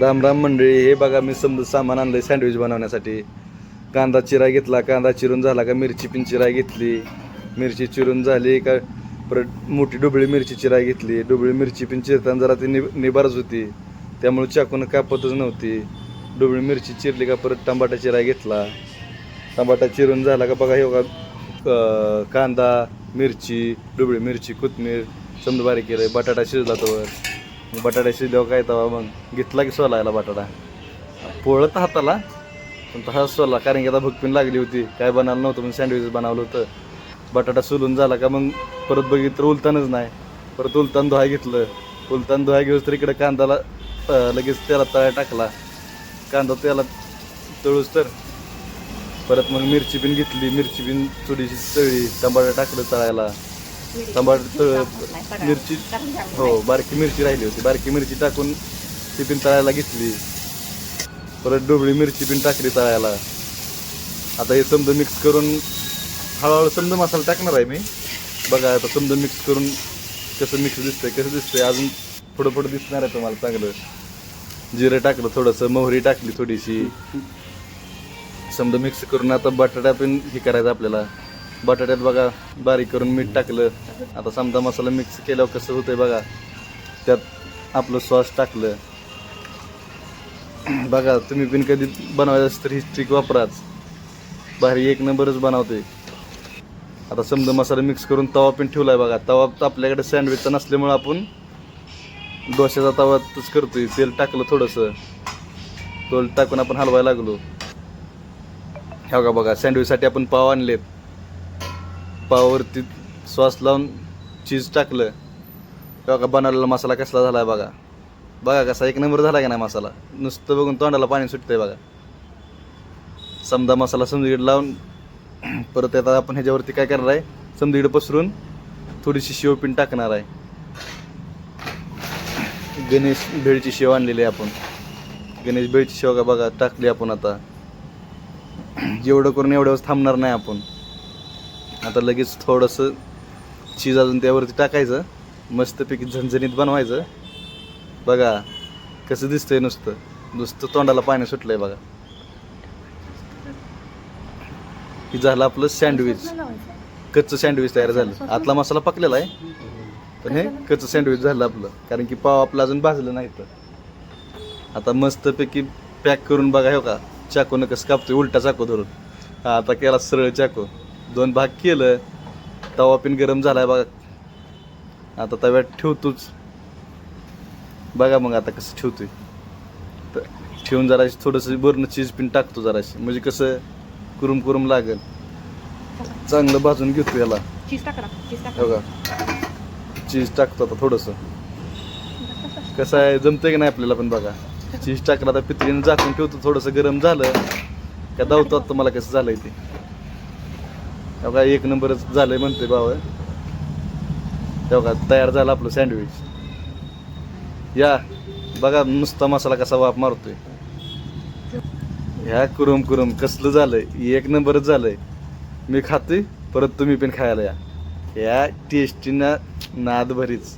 राम राम मंडळी हे बघा मी समजा सामान आणलं सँडविच बनवण्यासाठी. कांदा चिरा घेतला कांदा चिरून झाला का मिरची पिन चिरा घेतली. मिरची चिरून झाली का परत मोठी डुबळी मिरची चिरा घेतली. डुबळी मिरची पिन चिरताना जरा ती नि निबारच होती. त्यामुळे चाकून कापतच नव्हती. डुबळी मिरची चिरली का परत टमाटा चिरा घेतला. टमाटा चिरून झाला का बघा हे बघा कांदा मिरची डुबळी मिरची कोथमीर समजा बारीक केलं बटाटा शिजला तोवर. मग बटाटा शिजल्यावर काय तवा मग घेतला की सोलायला बटाटा. पोळत हाताला पण तसाच सोला कारण की आता भुकपिन लागली होती. काय बनवलं नव्हतं पण सँडविच बनवलं होतं. बटाटा सोलून झाला का मग परत बघितलं तर उलतानच नाही. परत उलतान धुवाय घेतलं. उलतान धुवाय घेऊस तर इकडे कांदाला लगेच त्याला तळा टाकला. कांदा त्याला तळूस तर परत मग मिरची पिन घेतली. मिरची पिन थोडीशी तळी टमाटर टाकलं तळायला. टमाटर तळ मिरची हो बारकी मिरची राहिली होती. बारकी मिरची टाकून ती पिन तळायला घेतली. परत डोबळी मिरची पिन टाकली तळायला. आता हे समजा मिक्स करून हळूहळू समजा मसाला टाकणार आहे मी. बघा आता समजा मिक्स करून कसं मिक्स दिसतंय कसं दिसतंय अजून पुढं पुढं दिसणार आहे तुम्हाला चांगलं. जिरं टाकलं थोडंसं मोहरी टाकली थोडीशी. समजा मिक्स करून आता बटाटा पण हे करायचं आपल्याला. बटाट्यात बघा बारीक करून मीठ टाकलं. आता समजा मसाला मिक्स केल्यावर कसं होतंय बघा त्यात आपलं सॉस टाकलं. बघा तुम्ही पण कधी बनवायचं असतं तर ही ट्रिक वापराच. भारी एक नंबरच बनवते आता समजा मसाला मिक्स करून तवा पण ठेवलाय बघा. तवा तर आपल्याकडे सँडविचचा नसल्यामुळं आपण डोश्याचा तवातच करतोय. तेल टाकलं थोडंसं. तेल टाकून आपण हलवायला लागलो. ह्या बघा सँडविचसाठी आपण पाव आणलेत. पावावरती सॉस लावून चीज टाकलं. हे बघा बनवलेला मसाला कसला झाला आहे बघा. बघा कसा एक नंबर झाला का नाही मसाला? नुसतं बघून तोंडाला पाणी सुटतंय बघा. समजा मसाला समजीकडे लावून परत आता आपण ह्याच्यावरती काय करणार आहे? समजीकडे पसरून थोडीशी शेवपिन टाकणार आहे. गणेश भेळची शेव आणलेली आहे आपण. गणेश भेळची शेव का बघा टाकली आपण आता. एवढं करून एवढ्यावर थांबणार नाही आपण. आता लगेच थोडंसं चीज अजून त्यावरती टाकायचं. मस्तपैकी झणझणीत बनवायचं. बघा कसं दिसतंय नुसतं. नुसतं तोंडाला पाणी सुटलंय बघा. हे झालं आपलं सँडविच. कच्चं सँडविच तयार झालं. आतला मसाला पकलेला आहे. पण हे कच्चं सँडविच झालं आपलं. कारण की पाव आपलं अजून भाजलं नाही तर आता मस्तपैकी पॅक करून बघा हो का? चाकूनं कसं कापतोय उलटा चाकू धरून. हा आता केला सरळ चाकू. दोन भाग केलं तवा पिन गरम झालाय बघा. आता तव्यात ठेवतोच. बघा मग आता कसं ठेवतोय. तर ठेवून जराशी थोडंसं वरनं चीज पिन टाकतो जराशी. म्हणजे कसं कुरुम कुरुम लागेल. चांगलं भाजून घेतो याला. ना, चीज टाका. हो टाकतो आता थोडंसं. कसं आहे जमतंय की नाही आपल्याला पण बघा. चीज टाकलं आता पितळीनं झाकून ठेवतो. थोडंसं गरम झालं का दावतो आता मला कसं झालंय ते. तेव्हा एक नंबरच झालंय म्हणते भाव तेव्हा तयार झालं आपलं सँडविच या बघा नुसता मसाला कसा वाप मारतोय. ह्या कुरुम कुरुम कसलं झालंय? एक नंबरच झालंय. मी खातोय परत तुम्ही पण खायला या. या टेस्टीना नाद भरीच